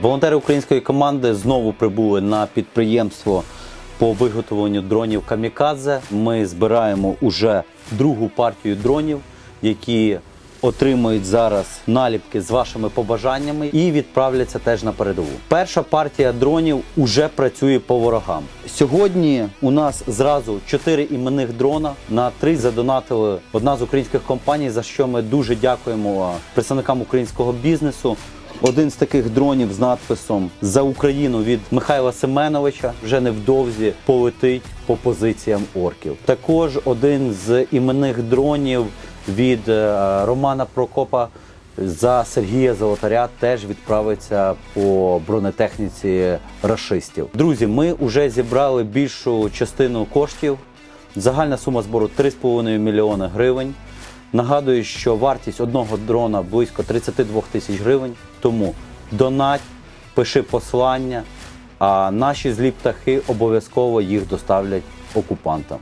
Волонтери української команди знову прибули на підприємство по виготовленню дронів Камікадзе. Ми збираємо уже другу партію дронів, які отримують зараз наліпки з вашими побажаннями і відправляться теж на передову. Перша партія дронів уже працює по ворогам. Сьогодні у нас зразу чотири іменних дрона. На три задонатили одна з українських компаній, за що ми дуже дякуємо представникам українського бізнесу. Один з таких дронів з надписом за Україну від Михайла Семеновича вже невдовзі полетить по позиціям орків. Також один з іменних дронів від е, Романа Прокопа за Сергія Золотаря теж відправиться по бронетехніці рашистів. Друзі, ми вже зібрали більшу частину коштів. Загальна сума збору 3,5 мільйони гривень. Нагадую, що вартість одного дрона близько 32 тисяч гривень. Тому донать, пиши послання, а наші злі птахи обов'язково їх доставлять окупантам.